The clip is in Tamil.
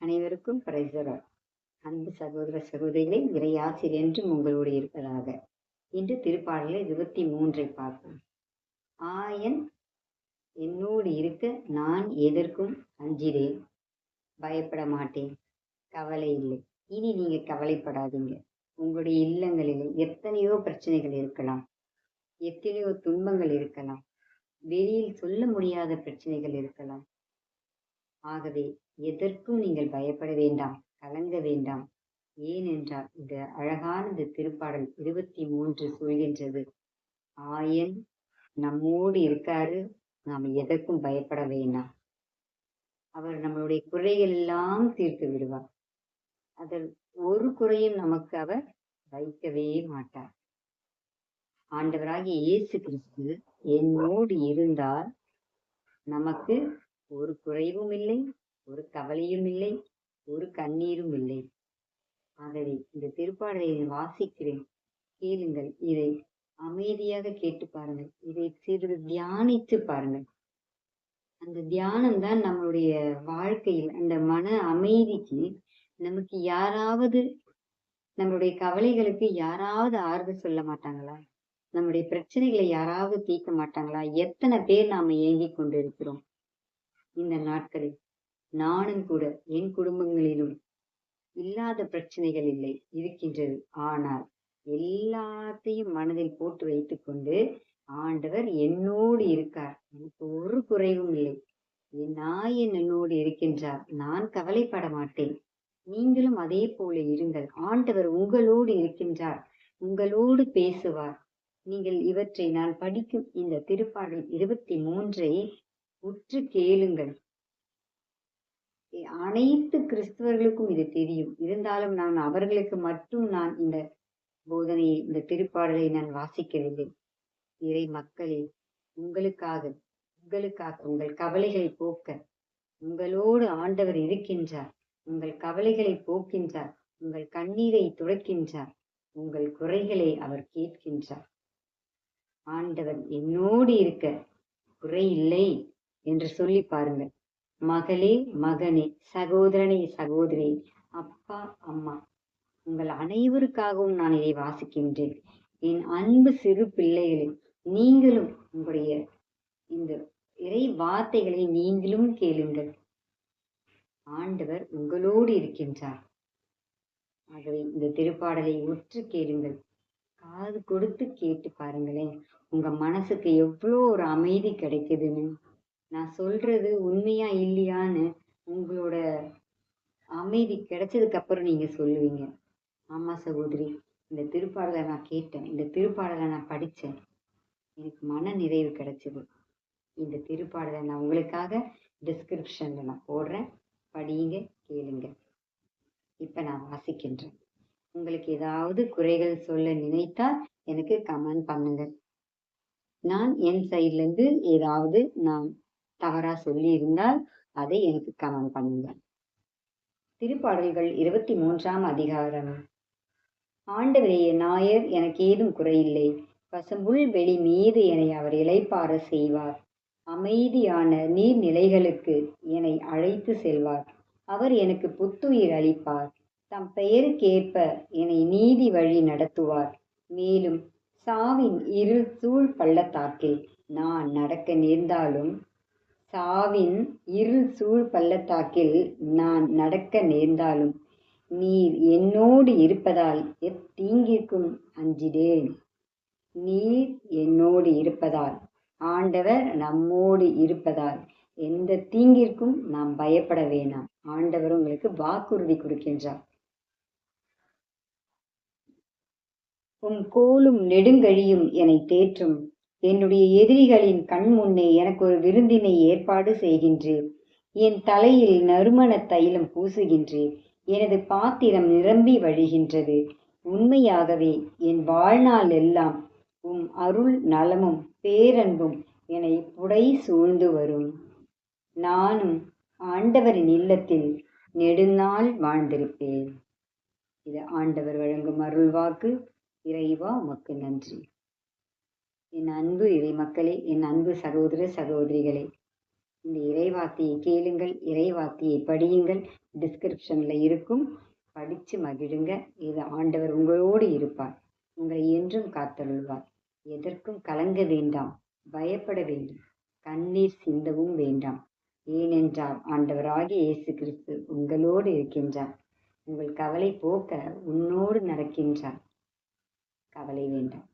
அனைவருக்கும் பிரைசரர் அன்பு சகோதர சகோதரிகளை இறையாசிரியர் என்றும் உங்களோடு இருப்பதாக. இன்று திருப்பாடலை இருபத்தி மூன்றை பார்ப்போம். ஆயன் என்னோடு இருக்க நான் எதற்கும் அஞ்சிறேன். பயப்பட மாட்டேன். கவலை இல்லை. இனி நீங்க கவலைப்படாதீங்க. உங்களுடைய இல்லங்களில் எத்தனையோ பிரச்சனைகள் இருக்கலாம். எத்தனையோ துன்பங்கள் இருக்கலாம். வெளியில் சொல்ல முடியாத பிரச்சனைகள் இருக்கலாம். ஆகவே எதற்கும் நீங்கள் பயப்பட வேண்டாம் கலங்க வேண்டாம். ஏனென்றால் இந்த அழகான இந்த திருப்பாடல் இருபத்தி மூன்று சொல்கின்றது. ஆயன் நம்மோடு இருக்காரு நாம் எதற்கும் பயப்பட வேண்டாம். அவர் நம்மளுடைய குறைகள் எல்லாம் தீர்த்து விடுவார். அதில் ஒரு குறையும் நமக்கு அவர் வைக்கவே மாட்டார். ஆண்டவராகிய இயேசு கிறிஸ்து என்னோடு இருந்தால் நமக்கு ஒரு குறைவும் இல்லை ஒரு கவலையும் இல்லை ஒரு கண்ணீரும் இல்லை. ஆகவே இந்த திருப்பாடலை வாசிக்கிறேன். கேளுங்கள் இதை அமைதியாக கேட்டு பாருங்கள். இதை சிறிது தியானித்து பாருங்கள். அந்த தியானம் தான் நம்மளுடைய வாழ்க்கையில் அந்த மன அமைதிக்கு நமக்கு யாராவது நம்மளுடைய கவலைகளுக்கு யாராவது ஆறுதல் சொல்ல மாட்டாங்களா? நம்முடைய பிரச்சனைகளை யாராவது தீர்க்க மாட்டாங்களா? எத்தனை பேர் நாம ஏங்கிக் கொண்டிருக்கிறோம் இந்த நாட்களில்? நானும் கூட என் குடும்பங்களிலும் இல்லாத பிரச்சனைகள் இல்லை இருக்கின்றது. ஆனால் எல்லாத்தையும் மனதில் போட்டு வைத்துக்கொண்டு ஆண்டவர் என்னோடு இருக்கார். எனக்கு ஒரு குறைவும் இல்லை. என் நாயன் என்னோடு இருக்கின்றார். நான் கவலைப்பட மாட்டேன். நீங்களும் அதே போல இருங்கள். ஆண்டவர் உங்களோடு இருக்கின்றார். உங்களோடு பேசுவார். நீங்கள் இவற்றை நான் படிக்கும் இந்த திருப்பாடல் இருபத்தி மூன்றை உற்று கேளுங்கள். அனைத்து கிறிஸ்தவர்களுக்கும் இது தெரியும். இருந்தாலும் நான் அவர்களுக்கு மட்டும் நான் இந்த போதனையை இந்த திருப்பாடலை நான் வாசிக்கவில்லை. இறை மக்களே உங்களுக்காக உங்களுக்காக உங்கள் கவலைகளை போக்க உங்களோடு ஆண்டவர் இருக்கின்றார். உங்கள் கவலைகளை போக்கின்றார். உங்கள் கண்ணீரை துடைக்கின்றார். உங்கள் குறைகளை அவர் கேட்கின்றார். ஆண்டவர் என்னோடு இருக்க குறை இல்லை என்று சொல்லி பாருங்கள். மகளே மகனே சகோதரனே சகோதரி அப்பா அம்மா உங்கள் அனைவருக்காகவும் நான் இதை வாசிக்கின்றேன். என் அன்பு சிறு பிள்ளைகளே நீங்களும் உங்களுடைய இந்த இறை வார்த்தைகளை நீங்களும் கேளுங்கள். ஆண்டவர் உங்களோடு இருக்கின்றார். ஆகவே இந்த திருப்பாடலை உற்று கேளுங்கள். காது கொடுத்து கேட்டு பாருங்களேன். உங்க மனசுக்கு எவ்வளோ ஒரு அமைதி கிடைக்குதுன்னு. நான் சொல்றது உண்மையா இல்லையான்னு உங்களோட அமைதி கிடைச்சதுக்கு அப்புறம் நீங்க சொல்லுவீங்க. ஆமா சகோதரி இந்த திருப்பாடலை நான் கேட்டேன். இந்த திருப்பாடலை நான் படித்தேன் எனக்கு மன நிறைவு கிடைச்சது. இந்த திருப்பாடலை நான் உங்களுக்காக டிஸ்கிரிப்ஷனில் நான் போடுறேன். படியுங்க கேளுங்க. இப்போ நான் வாசிக்கின்றேன். உங்களுக்கு ஏதாவது குறைகள் சொல்ல நினைத்தால் எனக்கு கமெண்ட் பண்ணுங்க. நான் என் சைட்லேருந்து ஏதாவது நான் தவறா சொல்லி இருந்தால் அதை எனக்கு கமெண்ட் பண்ணுங்க. திருப்பாடல்கள் இருபத்தி மூன்றாம் அதிகாரம். ஆண்டவரே நாயர் எனக்கு ஏதும் குறையில்லை. பசும்புல் வெளி மீது என்னை அவர் இலைப்பார செய்வார். அமைதியான நீர்நிலைகளுக்கு என்னை அழைத்து செல்வார். அவர் எனக்கு புத்துயிர் அளிப்பார். தம் பெயருக்கேற்ப என்னை நீதி வழி நடத்துவார். மேலும் சாவின் இருள் சூழ் பள்ளத்தாக்கில் நான் நடக்க நேர்ந்தாலும் சாவின் இருள் சூழ் பள்ளத்தாக்கில் நான் நடக்க நேர்ந்தாலும் நீர் என்னோடு இருப்பதால் எத்தீங்கிற்கும் அஞ்சிடேன் நீர் என்னோடு இருப்பதால் ஆண்டவர் நம்மோடு இருப்பதால் எந்த தீங்கிற்கும் நாம் பயப்பட வேணாம். ஆண்டவர் உங்களுக்கு வாக்குறுதி கொடுக்கின்றார். உம் கோலும் நெடுங்கழியும் என்னை தேற்றும். என்னுடைய எதிரிகளின் கண் முன்னே எனக்கு ஒரு விருந்தினை ஏற்பாடு செய்கின்றேன். என் தலையில் நறுமண தைலம் பூசுகின்றேன். எனது பாத்திரம் நிரம்பி வழிகின்றது. உண்மையாகவே என் வாழ்நாள் எல்லாம் உம் அருள் நலமும் பேரன்பும் என்னை புடை சூழ்ந்து வரும். நானும் ஆண்டவரின் இல்லத்தில் நெடுநாள் வாழ்ந்திருப்பேன். இது ஆண்டவர் வழங்கும் அருள்வாக்கு. இறைவா உமக்கு நன்றி. என் அன்பு இறை மக்களே என் அன்பு சகோதர சகோதரிகளே. இந்த இறைவார்த்தையை கேளுங்கள் இறைவார்த்தையை படியுங்கள். டிஸ்கிரிப்ஷனில் இருக்கும். படித்து மகிழுங்க. இது ஆண்டவர் உங்களோடு இருப்பார். உங்களை என்றும் காத்தருள்வார். எதற்கும் கலங்க வேண்டாம். பயப்பட வேண்டும். கண்ணீர் சிந்தவும் வேண்டாம். ஏனென்றால் ஆண்டவராகிய இயேசு கிறிஸ்து உங்களோடு இருக்கின்றார். உங்கள் கவலை போக்க உன்னோடு நடக்கின்றார். கவலை வேண்டாம்.